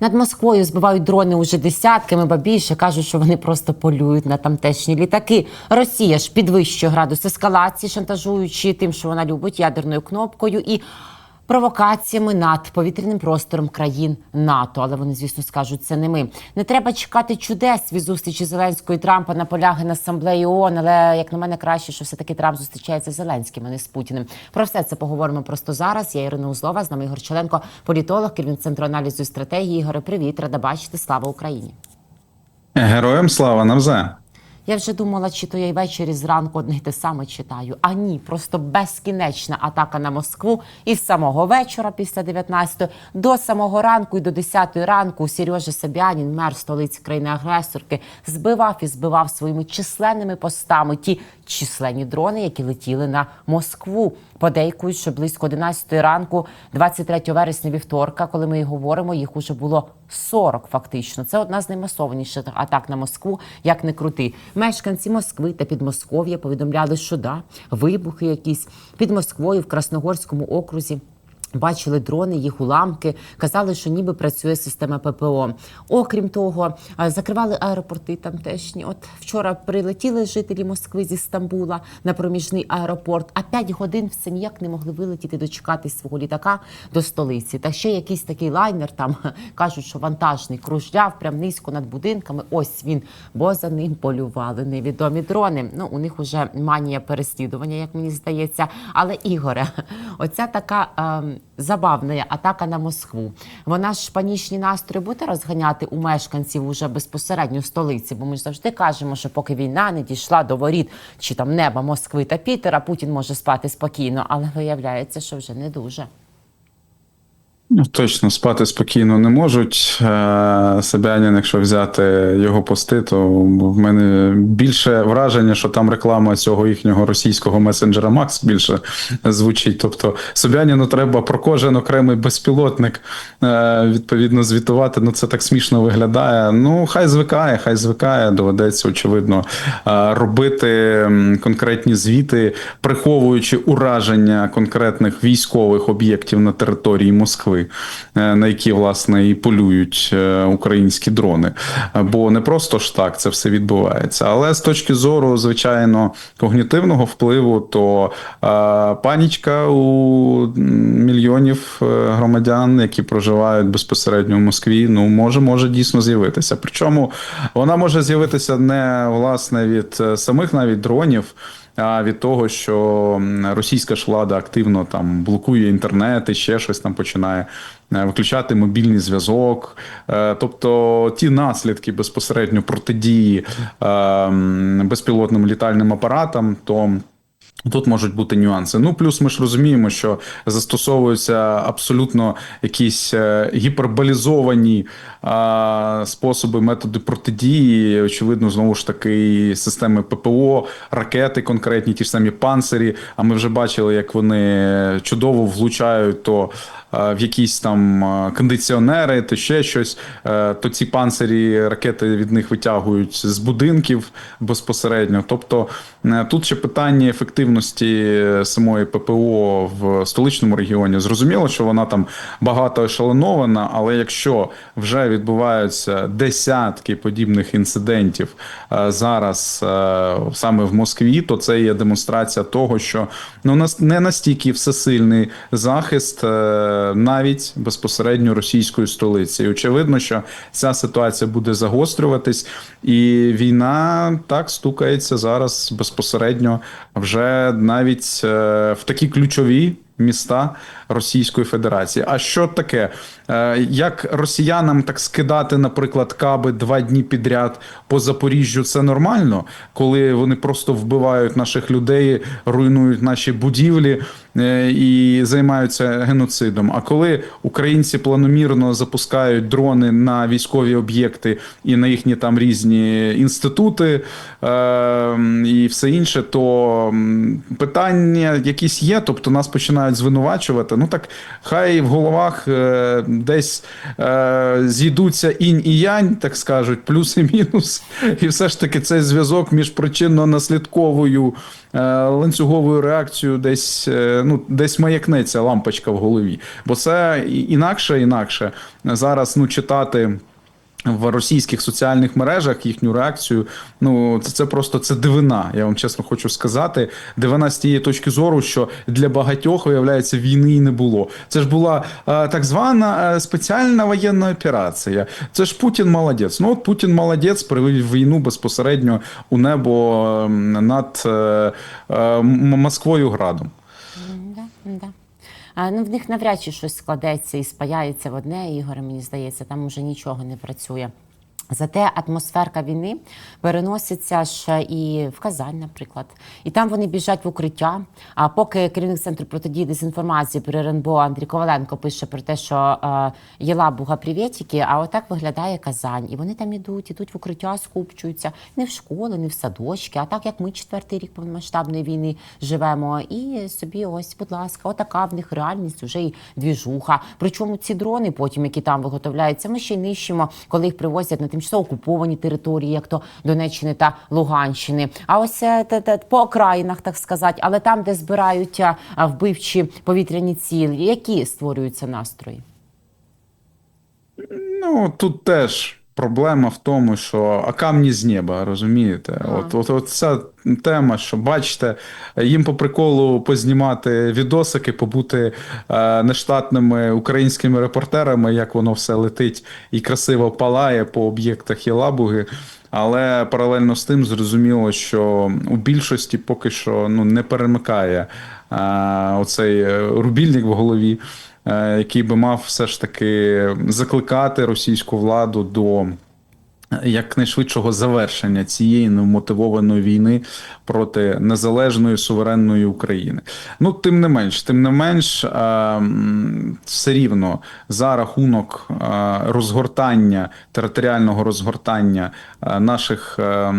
Над Москвою збивають дрони уже десятками, ба більше кажуть, що вони просто полюють на тамтешні літаки. Росія ж підвищує градус ескалації, шантажуючи тим, що вона любить ядерною кнопкою і провокаціями над повітряним простором країн НАТО. Але вони, звісно, скажуть, це не ми. Не треба чекати чудес від зустрічі Зеленського і Трампа на полях на асамблеї ООН, Але як на мене, краще, що все таки Трамп зустрічається з Зеленським, а не з Путіним. Про все це поговоримо просто зараз. Я Ірина Узлова, з нами Ігор Челенко, політолог, керівник центру аналізу і стратегії. Ігоре, привіт, рада бачити. Слава Україні. Героям слава навзаєм. Я вже думала, чи то я й ввечері зранку одне те саме читаю. А ні, просто безкінечна атака на Москву із самого вечора, після 19 до самого ранку і до 10 ранку Сережа Собянін, мер столиці країни-агресорки, збивав і збивав своїми численними постами ті численні дрони, які летіли на Москву. Подейкують, що близько 11 ранку, 23 вересня вівторка, коли ми говоримо, їх уже було 40 фактично. Це одна з наймасованіших атак на Москву, як не крути. Мешканці Москви та Підмосков'я повідомляли, що да, вибухи якісь під Москвою в Красногорському окрузі. Бачили дрони, їх уламки, казали, що ніби працює система ППО. Окрім того, е, закривали аеропорти тамтешні. От вчора прилетіли жителі Москви зі Стамбула на проміжний аеропорт, а 5 годин все ніяк не могли вилетіти дочекатись свого літака до столиці. Та ще якийсь такий лайнер там кажуть, що вантажний кружляв прям низько над будинками. Ось він, бо за ним полювали невідомі дрони. Ну у них уже манія переслідування, як мені здається. Але Ігоре, оця така. Забавна атака на Москву. Вона ж панічні настрої буде розганяти у мешканців уже безпосередньо в столиці, бо ми ж завжди кажемо, що поки війна не дійшла до воріт чи там неба Москви та Пітера, Путін може спати спокійно, але виявляється, що вже не дуже. Ну, Точно спати спокійно не можуть. Е, Собянін, якщо взяти його пости, то в мене більше враження, що там реклама цього їхнього російського месенджера Макс більше звучить. Тобто Собяніну треба про кожен окремий безпілотник е, відповідно звітувати. Ну це так смішно виглядає. Ну хай звикає, хай звикає. Доведеться очевидно е, робити конкретні звіти, приховуючи ураження конкретних військових об'єктів на території Москви, е, на які власне і полюють е, українські дрони. Бо не просто ж так це все відбувається. Але з точки зору, звичайно, когнітивного впливу, то е, панічка у мільйонів громадян, які проживають безпосередньо в Москві, ну може може дійсно з'явитися. Причому вона може з'явитися не власне від самих навіть дронів. А від того, що російська ж влада активно там блокує інтернет і ще щось там починає е, виключати мобільний зв'язок. Е, Тобто ті наслідки безпосередньо протидії е, безпілотним літальним апаратам, то Тут можуть бути нюанси. Ну, плюс ми ж розуміємо, що застосовуються абсолютно якісь гіперболізовані способи, методи протидії. Очевидно, знову ж таки, системи ППО, ракети конкретні, ті ж самі панцирі. А ми вже бачили, як вони чудово влучають то в якісь там кондиціонери, то ще щось. Е, То ці панцирі ракети від них витягують з будинків безпосередньо. Тобто е, тут ще питання ефективності самої ППО в столичному регіоні. Зрозуміло, що вона там багато ешелонована, але якщо вже відбуваються десятки подібних інцидентів е, зараз е, саме в Москві, то це є демонстрація того, що ну нас не настільки всесильний захист е, навіть безпосередньо російської столиці. І очевидно, що ця ситуація буде загострюватись, і війна так стукається зараз безпосередньо вже навіть в такі ключові. Міста Російської Федерації. А що таке? Е, Як росіянам так скидати, наприклад, каби два дні підряд по Запоріжжю, це нормально, коли вони просто вбивають наших людей, руйнують наші будівлі е, і займаються геноцидом. А коли українці планомірно запускають дрони на військові об'єкти і на їхні там різні інститути е, і все інше, то питання якісь є, тобто нас починають звинувачувати. Ну так хай в головах десь е, зійдуться інь і янь, так скажуть, плюс і мінус. І все ж таки цей зв'язок між причинно-наслідковою е, ланцюговою реакцією десь, е, ну, десь маякнеться лампочка в голові. Бо це інакше, інакше зараз ну, читати. В російських соціальних мережах їхню реакцію, ну це, це просто це дивина. Я вам чесно хочу сказати. Дивина з тієї точки зору, що для багатьох виявляється війни і не було. Це ж була е, так звана е, спеціальна воєнна операція. Це ж Путін молодець. Ну от Путін молодець привів війну безпосередньо у небо е, над е, е, Москвою градом. Да, да. Ну, в них навряд чи щось складеться і спаяється в одне, Ігоре, мені здається, там уже нічого не працює. Зате атмосферка війни переноситься ще і в Казань, наприклад. І там вони біжать в укриття. А поки керівник центру протидії дезінформації при РНБО Андрій Коваленко пише про те, що е, Єлабуга привітики, а отак виглядає Казань. І вони там ідуть, ідуть в укриття, скупчуються не в школи, не в садочки, а так як ми четвертий рік повномасштабної війни живемо. І собі ось, будь ласка, отака в них реальність, уже і двіжуха. Причому ці дрони, потім які там виготовляються, ми ще й нищимо, коли їх привозять на тимчасово окуповані території, як то Донеччини та Луганщини. А ось е, по окраїнах, так сказати, але там, де збирають а, а, вбивчі повітряні цілі, які створюються настрої. Ну, тут теж проблема в тому, що а камні з неба, розумієте? Ага. От, от, от ця тема, що бачите, їм по приколу познімати відосики, побути е, нештатними українськими репортерами, як воно все летить і красиво палає по об'єктах Єлабуги. Але паралельно з тим зрозуміло, що у більшості поки що ну, не перемикає е, оцей е, рубільник в голові який би мав все ж таки закликати російську владу до якнайшвидшого завершення цієї немотивованої війни проти незалежної суверенної України. Ну, тим не менш, тим не менш, е, все рівно за рахунок е, розгортання територіального розгортання е, наших е,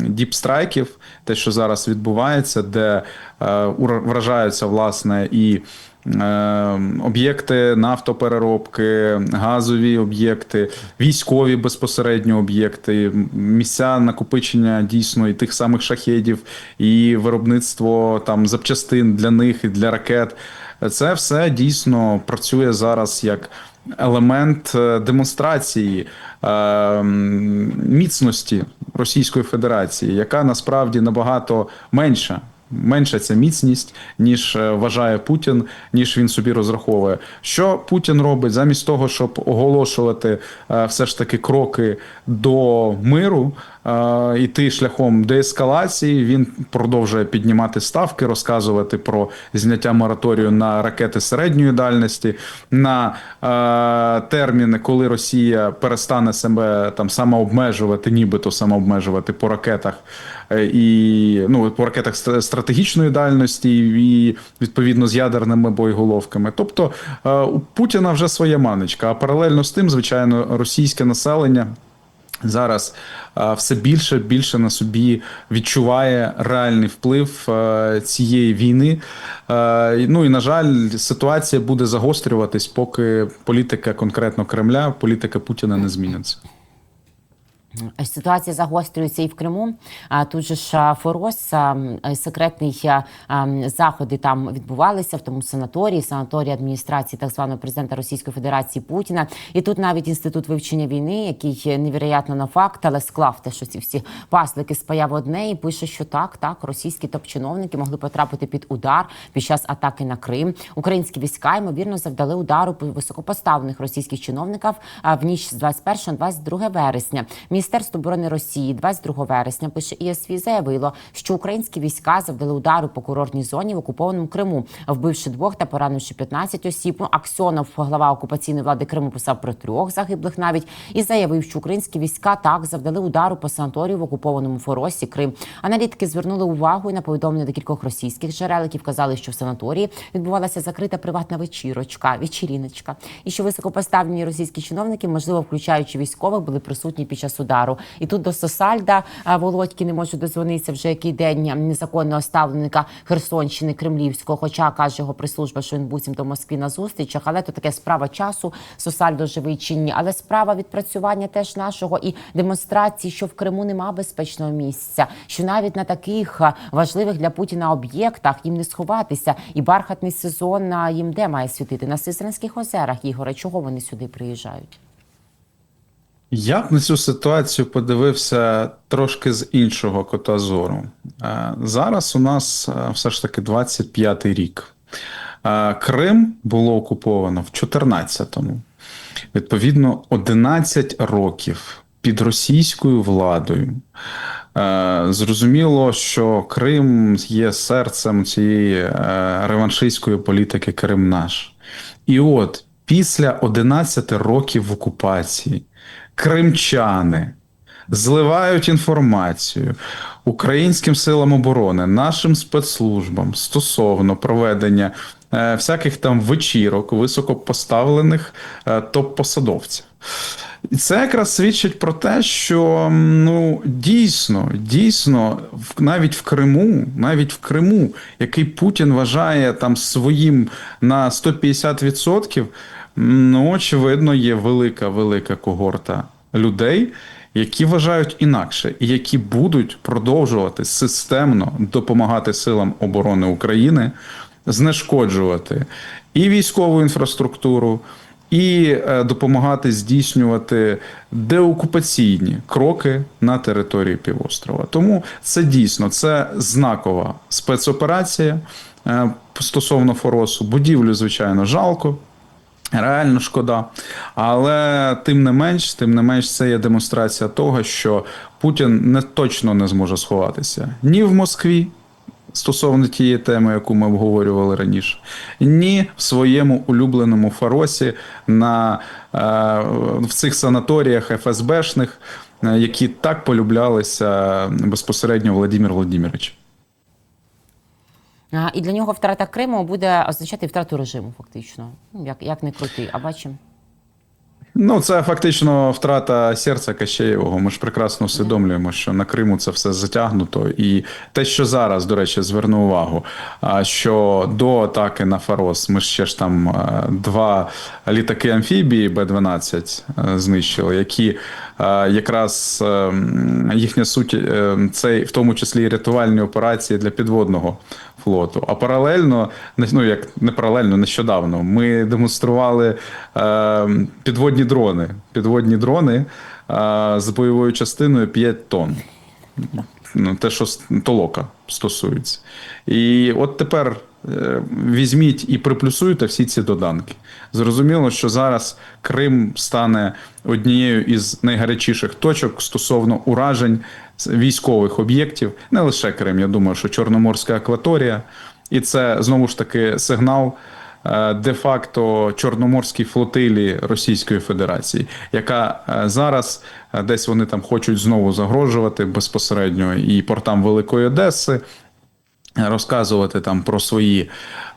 діпстрайків, те, що зараз відбувається, де е, вражаються власне і. Е, Об'єкти нафтопереробки, газові об'єкти, військові безпосередньо об'єкти, місця накопичення дійсно і тих самих шахедів, і виробництво там запчастин для них і для ракет. Це все дійсно працює зараз як елемент е, демонстрації е, міцності Російської Федерації, яка насправді набагато менша. Менша ця міцність, ніж е, вважає Путін, ніж він собі розраховує. Що Путін робить замість того, щоб оголошувати е, все ж таки кроки до миру, е, іти шляхом деескалації, він продовжує піднімати ставки, розказувати про зняття мораторію на ракети середньої дальності, на е, терміни, коли Росія перестане себе там самообмежувати, нібито самообмежувати по ракетах е, і ну по ракетах стратегічної дальності, і відповідно з ядерними боєголовками. Тобто е, у Путіна вже своя манечка. А паралельно з тим, звичайно, російське населення. Зараз е, все більше більше на собі відчуває реальний вплив цієї війни. Ну і на жаль, ситуація буде загострюватись, поки політика конкретно Кремля, політика Путіна не зміниться. Ситуація загострюється і в Криму. А тут же ж Форос, е, м, заходи там відбувалися в тому санаторії, санаторії адміністрації так званого президента Російської Федерації Путіна. І тут навіть інститут вивчення війни, який невероятно на факт, але склав те, що ці всі паслики спаяв одне, і пише, що так, так, російські топ-чиновники могли потрапити під удар під час атаки на Крим. Українські війська ймовірно завдали удару по високопоставлених російських чиновників в ніч з 21 на 22 вересня. Міністерство оборони Росії 22 вересня пише ІСВ заявило, що українські війська завдали удару по курортній зоні в окупованому Криму, вбивши двох та поранивши 15 осіб. Ну, Аксьонов, глава окупаційної влади Криму, писав про трьох загиблих навіть і заявив, що українські війська так завдали удару по санаторію в окупованому Форосі Крим. Аналітики звернули увагу і на повідомлення декількох російських джерел, які вказали, що в санаторії відбувалася закрита приватна вечірочка, вечіріночка, і що високопоставлені російські чиновники, можливо, включаючи військових, були присутні під час удару. Удару. І тут до Сосальда Володьки не можу дозвонитися вже який день незаконного ставленика Херсонщини Кремлівського. Хоча каже його прес-служба, що він буцім до Москви на зустрічах. Але то таке справа часу. Сосальдо живий чи ні. Але справа відпрацювання теж нашого і демонстрації, що в Криму нема безпечного місця, що навіть на таких важливих для Путіна об'єктах їм не сховатися. І бархатний сезон а, їм де має світити на Сизранських озерах. Ігоре, чого вони сюди приїжджають? Я б на цю ситуацію подивився трошки з іншого кота зору. Е, Зараз у нас е, все ж таки 25-й рік. Е, Крим було окуповано в 14-му. Відповідно, 11 років під російською владою. Зрозуміло, що Крим є серцем цієї реваншистської політики Крим наш. І от після 11 років окупації кримчани зливають інформацію українським силам оборони, нашим спецслужбам стосовно проведення е, всяких там вечірок високопоставлених е, топ-посадовців. І це якраз свідчить про те, що ну дійсно, дійсно, навіть в Криму, навіть в Криму, який Путін вважає там своїм на 150%, м, ну очевидно, є велика, велика когорта людей, які вважають інакше, і які будуть продовжувати системно допомагати силам оборони України знешкоджувати і військову інфраструктуру, і е, допомагати здійснювати деокупаційні кроки на території півострова. Тому це дійсно це знакова спецоперація е, стосовно Форосу. Будівлю, звичайно, жалко. Реально шкода, але тим не менш, тим не менш, це є демонстрація того, що Путін не точно не зможе сховатися ні в Москві стосовно тієї теми, яку ми обговорювали раніше, ні в своєму улюбленому Фаросі на е, в цих санаторіях ФСБшних, е, які так полюблялися безпосередньо Владимир Володимирович. І для нього втрата Криму буде означати втрату режиму, фактично. Ну, Як, як не крути, а бачимо. Ну, це фактично втрата серця Кащеєвого. Ми ж прекрасно усвідомлюємо, що на Криму це все затягнуто. І те, що зараз, до речі, зверну увагу, що до атаки на Фарос ми ще ж там два літаки амфібії Б-12 е, знищили, які якраз е, їхня суть е, це в тому числі і рятувальні операції для підводного флоту. А паралельно, ну як не паралельно, нещодавно ми демонстрували е, підводні дрони. Підводні дрони е, з бойовою частиною 5 тонн. Ну, те, що толока стосується. І от тепер візьміть і приплюсуйте всі ці доданки. Зрозуміло, що зараз Крим стане однією із найгарячіших точок стосовно уражень військових об'єктів, не лише Крим. Я думаю, що Чорноморська акваторія, і це знову ж таки сигнал. е, Де-факто Чорноморській флотилі Російської Федерації, яка е, зараз е, десь вони там хочуть знову загрожувати безпосередньо і портам Великої Одеси, розказувати там про свої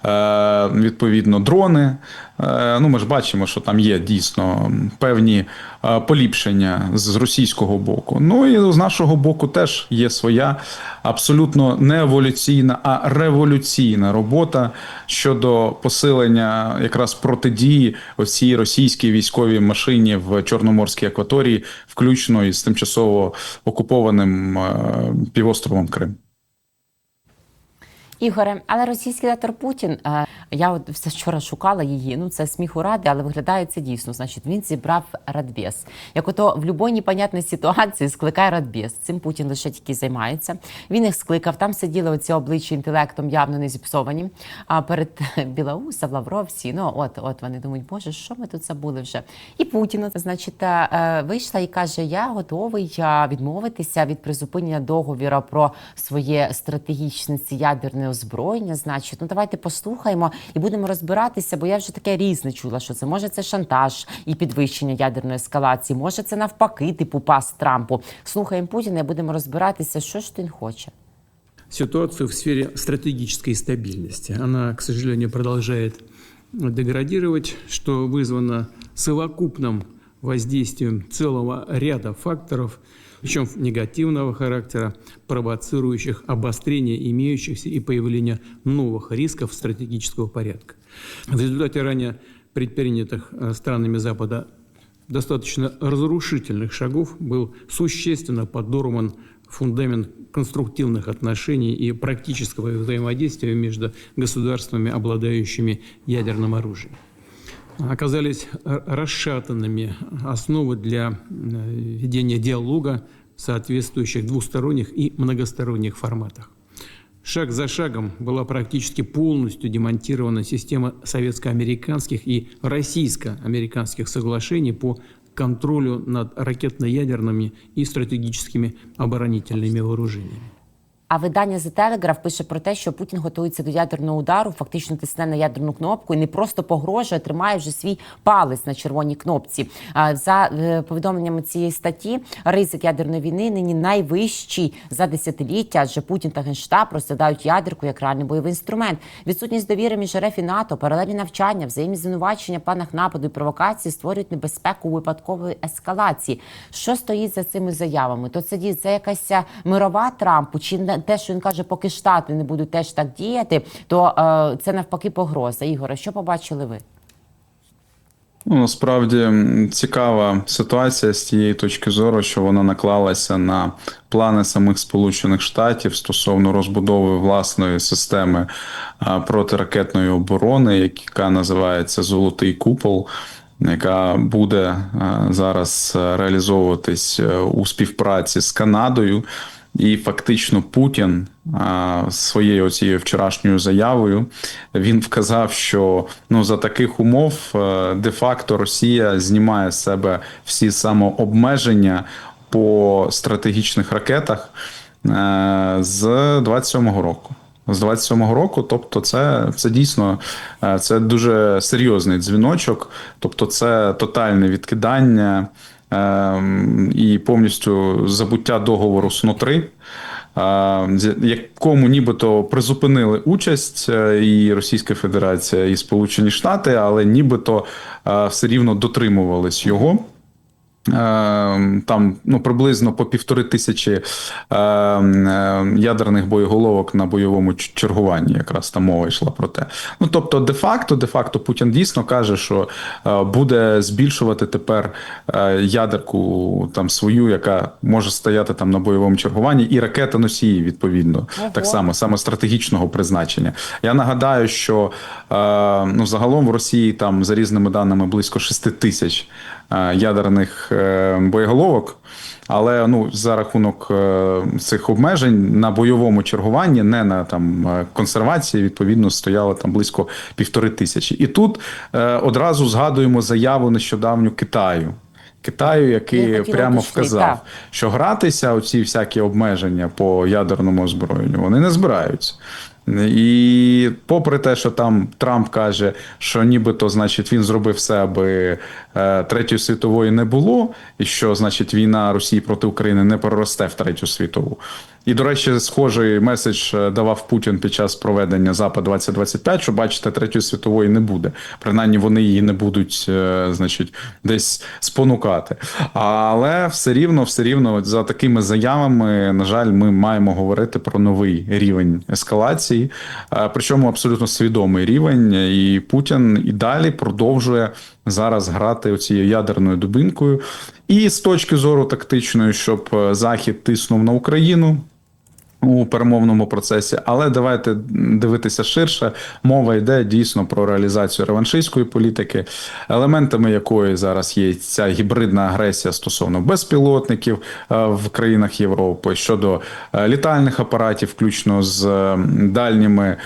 е, відповідно дрони. Е, ну, ми ж бачимо, що там є дійсно певні е, поліпшення з російського боку. Ну і з нашого боку теж є своя абсолютно не еволюційна, а революційна робота щодо посилення якраз протидії оцій російській військовій машині в Чорноморській акваторії, включно із тимчасово окупованим півостровом Крим. Ігоре, але російський диктатор Путін, е, я от все вчора шукала її. Ну це сміху ради, але виглядає це дійсно. Значить, він зібрав радбез. Як ото в будь-якій непонятній ситуації скликає радбез. Цим Путін лише тільки займається. Він їх скликав. Там сиділи оці обличчя інтелектом явно не зіпсовані. А перед Білоусов, Лавров, всі. Ну от, от вони думають, боже, що ми тут забули вже? І Путін, значить, е, вийшла і каже: Я готовий е, відмовитися від призупинення договіра про своє стратегічне ці ядерне озброєння. Значить, ну давайте послухаємо і будемо розбиратися, бо я вже таке різне чула, що це може це шантаж і підвищення ядерної ескалації, може це навпаки, типу пас Трампу. Слухаємо Путіна і будемо розбиратися, що ж він хоче. ситуацию в сфере стратегической стабильности. Она, к сожалению, продолжает деградировать, что вызвано совокупным воздействием целого ряда факторов, причем негативного характера, провоцирующих обострение имеющихся и появление новых рисков стратегического порядка. В результате ранее предпринятых э, странами Запада достаточно разрушительных шагов был существенно подорван фундамент конструктивных отношений и практического взаимодействия между государствами, обладающими ядерным оружием. Оказались р- расшатанными основы для э, ведения диалога в соответствующих двусторонних и многосторонних форматах. Шаг за шагом была практически полностью демонтирована система советско-американских и российско-американских соглашений по контролю над ракетно-ядерными и стратегическими оборонительными вооружениями. А видання The Telegraph пише про те, що Путін готується до ядерного удару, фактично тисне на ядерну кнопку і не просто погрожує, а тримає вже свій палець на червоній кнопці. За е, повідомленнями цієї статті, ризик ядерної війни нині найвищий за десятиліття, адже Путін та Генштаб розглядають ядерку як реальний бойовий інструмент. Відсутність довіри між РФ і НАТО, паралельні навчання, взаємні звинувачення планах нападу і провокації створюють небезпеку випадкової ескалації. Що стоїть за цими заявами? То це це якась мирова Трампу, чи те, що він каже, поки штати не будуть теж так діяти, то е, це навпаки погроза. Ігоре, що побачили ви? Ну, насправді цікава ситуація з тієї точки зору, що вона наклалася на плани самих Сполучених Штатів стосовно розбудови власної системи протиракетної оборони, яка називається Золотий купол. Яка буде зараз е, реалізовуватись е, у співпраці з Канадою, і фактично Путін своєю цією вчорашньою заявою він вказав, що ну за таких умов е, де-факто Росія знімає з себе всі самообмеження по стратегічних ракетах е, з 27-го року. З 27-го року, тобто, це, це дійсно е, це дуже серйозний дзвіночок, тобто, це тотальне відкидання і повністю забуття договору СНО 3 якому нібито призупинили участь е, і Російська Федерація, і Сполучені Штати, але нібито е, все рівно дотримувались його. Е, Там ну приблизно по півтори тисячі е, е, ядерних боєголовок на бойовому чергуванні, якраз там мова йшла про те. Ну тобто, де-факто, де-факто, Путін дійсно каже, що е, буде збільшувати тепер е, ядерку там свою, яка може стояти там на бойовому чергуванні, і ракета носії відповідно Ого. так само, саме стратегічного призначення. Я нагадаю, що е, ну загалом в Росії там за різними даними близько 6 тисяч ядерних е, боєголовок. Але ну за рахунок е, цих обмежень на бойовому чергуванні, не на там е, консервації, відповідно стояло там близько півтори тисячі. І тут е, одразу згадуємо заяву нещодавню Китаю. Китаю, який прямо вказав, що гратися оці всякі обмеження по ядерному озброєнню вони не збираються. І попри те, що там Трамп каже, що нібито значить він зробив все, аби е, третьої світової не було, і що значить війна Росії проти України не переросте в третю світову. І, до речі, схожий меседж е, давав Путін під час проведення Запад 2025, що бачите, третьої світової не буде. Принаймні вони її не будуть, е, значить, десь спонукати. Але все рівно, все рівно, за такими заявами, на жаль, ми маємо говорити про новий рівень ескалації, е, причому абсолютно свідомий рівень. І Путін і далі продовжує зараз грати оцією ядерною дубинкою. І з точки зору тактичної, щоб Захід тиснув на Україну у перемовному процесі, але давайте дивитися ширше. Мова йде дійсно про реалізацію реваншистської політики, елементами якої зараз є ця гібридна агресія стосовно безпілотників е, в країнах Європи щодо е, літальних апаратів, включно з е, дальніми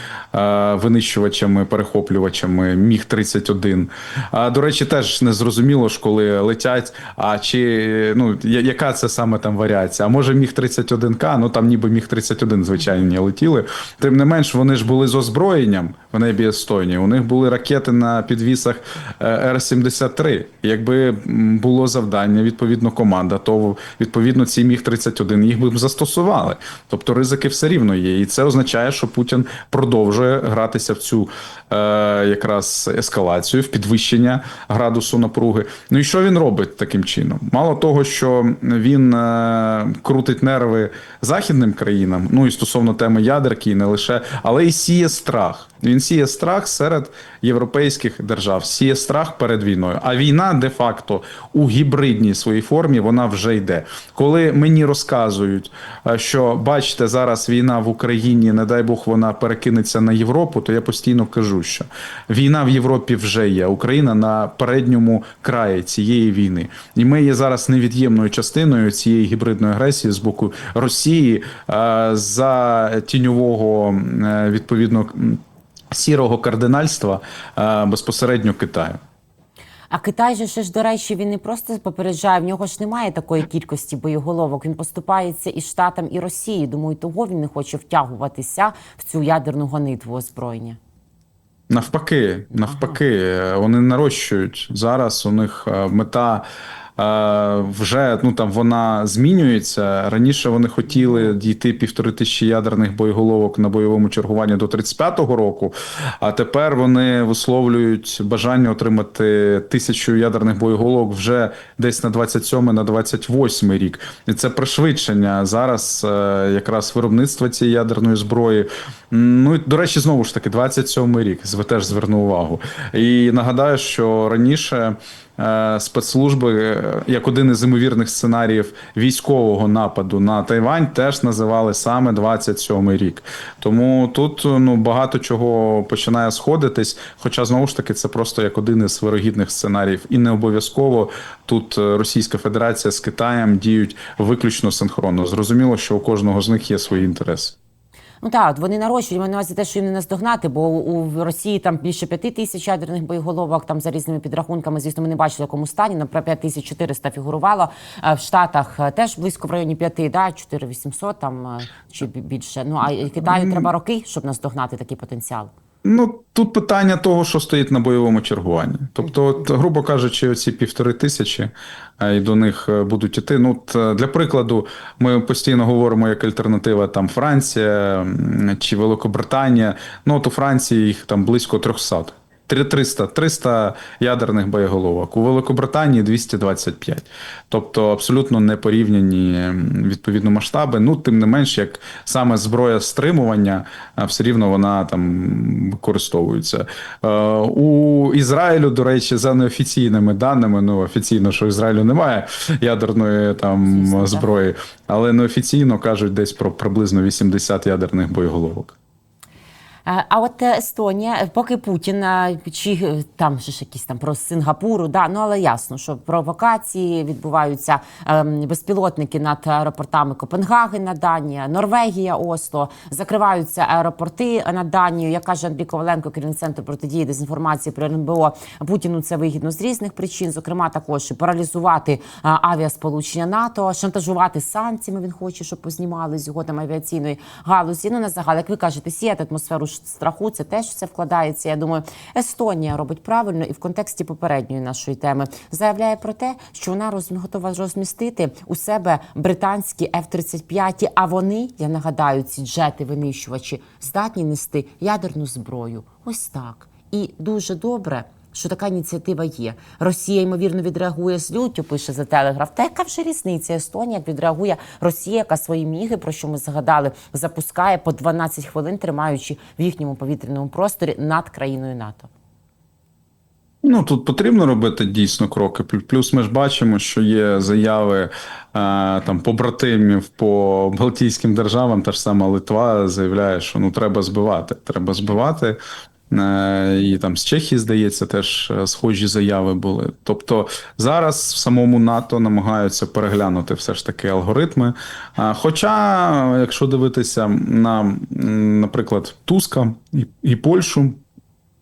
винищувачами, перехоплювачами Міг 31 А до речі, теж не зрозуміло ж, коли летять. А чи ну яка це саме там варіація? А може Міг 31 К? Ну там ніби Міг 31 Міг-31 звичайні летіли. Тим не менш, вони ж були з озброєнням в небі Естонії. У них були ракети на підвісах е, Р-73. Якби було завдання, відповідно, команда, то відповідно ці Міг-31 їх би застосували. Тобто ризики все рівно є. І це означає, що Путін продовжує гратися в цю е, якраз ескалацію, в підвищення градусу напруги. Ну і що він робить таким чином? Мало того, що він е, крутить нерви західним країнам, ну і стосовно теми ядерки, і не лише, але і сіє страх. Він сіє страх серед європейських держав, сіє страх перед війною. А війна де-факто у гібридній своїй формі вона вже йде. Коли мені розказують, е, що бачите, зараз війна в Україні, не дай Бог, вона перекинеться на Європу, то я постійно кажу, що війна в Європі вже є. Україна на передньому краї цієї війни, і ми є зараз невід'ємною частиною цієї гібридної агресії з боку Росії е, за тіньового е, відповідно. Сірого кардинальства е, безпосередньо Китаю. А Китай же ще ж, до речі, він не просто попереджає, в нього ж немає такої кількості боєголовок. Він поступається і Штатам, і Росії. Думаю, того він не хоче втягуватися в цю ядерну гонитву озброєння. Навпаки, навпаки, е, вони нарощують зараз. У них е, мета вже ну там вона змінюється. Раніше вони хотіли дійти півтори тисячі ядерних боєголовок на бойовому чергуванні до 35-го року. А тепер вони висловлюють бажання отримати тисячу ядерних боєголовок вже десь на 27 на 28 рік. І це пришвидшення зараз е, якраз виробництва цієї ядерної зброї. Ну і до речі, знову ж таки, 27 рік. Ви теж зверну увагу. І нагадаю, що раніше. Е, Спецслужби, е, як один із ймовірних сценаріїв військового нападу на Тайвань, теж називали саме 27 рік. Тому тут ну багато чого починає сходитись. Хоча знову ж таки це просто як один із вирогідних сценаріїв, і не обов'язково тут е, Російська Федерація з Китаєм діють виключно синхронно. Зрозуміло, що у кожного з них є свої інтереси. Ну так, вони нарощують маю на увазі те, що їм не наздогнати, бо у Росії там більше п'яти тисяч ядерних боєголовок, там за різними підрахунками, звісно, ми не бачили, в якому стані. Наприклад, 5400 фігурувало. Е, В Штатах е, теж близько в районі 5, да, 4800 там е, чи більше. Ну а Китаю треба роки, щоб наздогнати такий потенціал. Ну тут питання того, що стоїть на бойовому чергуванні. Тобто, от, грубо кажучи, оці півтори тисячі е, і до них е, будуть іти. Ну, от, е, для прикладу, ми постійно говоримо як альтернатива там Франція чи Великобританія. Ну, от у Франції їх там близько 300. Три- 300, 300 ядерних боєголовок. У Великобританії 225. Тобто абсолютно не порівняні відповідно масштаби. Ну, тим не менш, як саме зброя стримування, все рівно вона там використовується. Е, У Ізраїлю, до речі, за неофіційними даними, ну офіційно, що Ізраїлю немає ядерної там зброї, але неофіційно кажуть десь про приблизно 80 ядерних боєголовок. Е, А от е, Естонія, е, поки Путін чи там ж якісь там про Сингапуру, да ну але ясно, що провокації відбуваються ем, безпілотники над аеропортами Копенгагена, Данія, Норвегія, Осло, закриваються аеропорти над Данією. Як каже Андрій Коваленко, керівник центру протидії дезінформації про РНБО, Путіну це вигідно з різних причин, зокрема також паралізувати авіасполучення НАТО, шантажувати санкціями. Він хоче, щоб познімали з його там авіаційної галузі. Ну на загал, як ви кажете, сіяти атмосферу страху, це те, що це вкладається. Я думаю, Естонія робить правильно і в контексті попередньої нашої теми заявляє про те, що вона роз, готова розмістити у себе британські F-35, а вони, я нагадаю, ці джети винищувачі здатні нести ядерну зброю. Ось так. І дуже добре. Що така ініціатива є. Росія, ймовірно, відреагує з люттю, пише за телеграф. Та яка вже різниця Естонія, як відреагує Росія, яка свої міги, про що ми згадали, запускає по 12 хвилин, тримаючи в їхньому повітряному просторі над країною НАТО. Ну тут потрібно робити дійсно кроки. Плюс ми ж бачимо, що є заяви е, там побратимів по Балтійським державам. Та ж сама Литва заявляє, що ну треба збивати. Треба збивати. Е, І там з Чехії, здається, теж е, схожі заяви були. Тобто зараз в самому НАТО намагаються переглянути все ж таки алгоритми. Хоча, якщо дивитися на, наприклад, Туска і Польщу.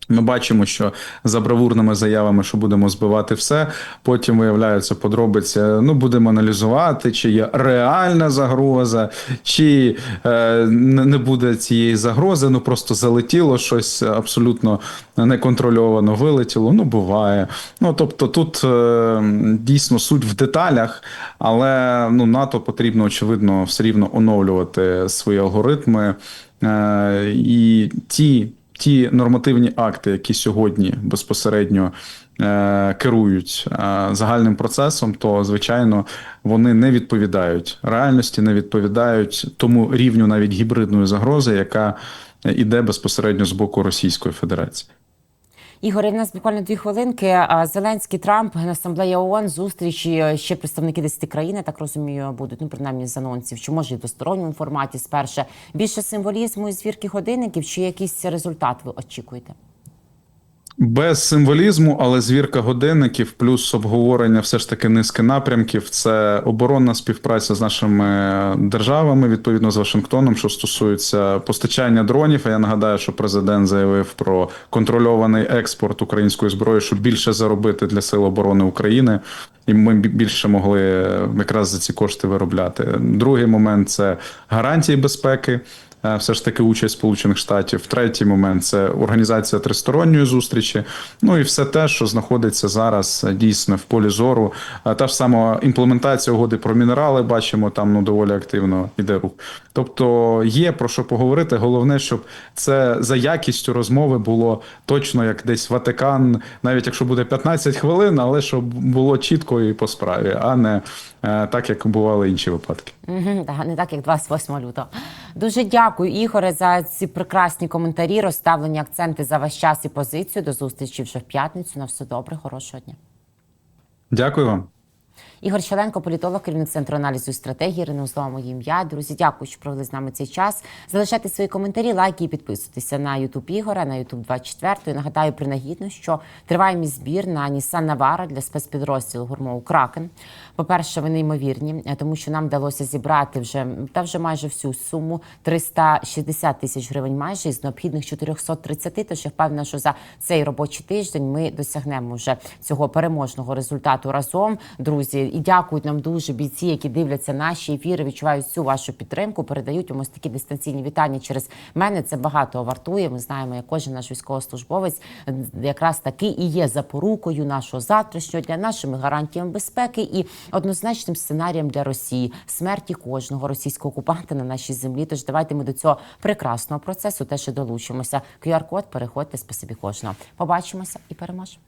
Ми бачимо, що за бравурними заявами, що будемо збивати все, потім виявляються подробиці. Ну будемо аналізувати, чи є реальна загроза, чи е, не буде цієї загрози. Ну просто залетіло щось абсолютно неконтрольовано, вилетіло. Ну буває. Ну тобто, тут е, дійсно суть в деталях, але ну НАТО потрібно очевидно все рівно оновлювати свої алгоритми е, і ті ті нормативні акти, які сьогодні безпосередньо е, керують е, загальним процесом, то звичайно вони не відповідають реальності, не відповідають тому рівню навіть гібридної загрози, яка іде безпосередньо з боку Російської Федерації. Ігор, в нас буквально дві хвилинки. Зеленський Трамп Генасамблея ООН, зустрічі ще представники 10 країн, так розумію, будуть ну принаймні з анонсів, чи може в двосторонньому форматі сперше більше символізму і звірки годинників, чи якийсь результат ви очікуєте? Без символізму, але звірка годинників, плюс обговорення все ж таки низки напрямків. Це оборонна співпраця з нашими державами, відповідно з Вашингтоном, що стосується постачання дронів. А я нагадаю, що президент заявив про контрольований експорт української зброї, щоб більше заробити для сил оборони України. І ми більше могли якраз за ці кошти виробляти. Другий момент це гарантії безпеки. Е, Все ж таки участь Сполучених Штатів. Третій момент це організація тристоронньої зустрічі. Ну і все те, що знаходиться зараз е, дійсно в полі зору. Е, Та ж сама імплементація угоди про мінерали. Бачимо, там ну доволі активно йде рух. Тобто є про що поговорити. Головне, щоб це за якістю розмови було точно як десь Ватикан, навіть якщо буде 15 хвилин, але щоб було чітко і по справі, а не так, як бували інші випадки. Та, Не так, як 28 лютого. Дуже дякую, Ігоре, за ці прекрасні коментарі, розставлені акценти за ваш час і позицію. До зустрічі вже в п'ятницю. На все добре, хорошого дня. Дякую вам. Ігор Щеленко, політолог, керівник центру аналізу і стратегії. Ірина Узлова, моє ім'я. Друзі, дякую, що провели з нами цей час. Залишайте свої коментарі, лайки і підписуйтеся на Ютуб Ігора, на Ютуб 24. Нагадаю принагідно, що триває мій збір на Nissan Navara для спецпідрозділу гурмову Кракен. По-перше, ви неймовірні, е, тому що нам вдалося зібрати вже та вже майже всю суму 360 тисяч гривень, майже із необхідних 430. Тож я впевнена, що за цей робочий тиждень ми досягнемо вже цього переможного результату разом, друзі. І дякують нам дуже бійці, які дивляться наші ефіри, відчувають всю вашу підтримку. Передають ось такі дистанційні вітання через мене. Це багато вартує. Ми знаємо, як кожен наш військовослужбовець якраз таки і є запорукою нашого завтрашнього дня, нашими гарантіями безпеки і однозначним сценарієм для Росії смерті кожного російського окупанта на нашій землі. Тож давайте ми до цього прекрасного процесу теж долучимося. QR-код переходьте, спасибі кожного. Побачимося і переможемо.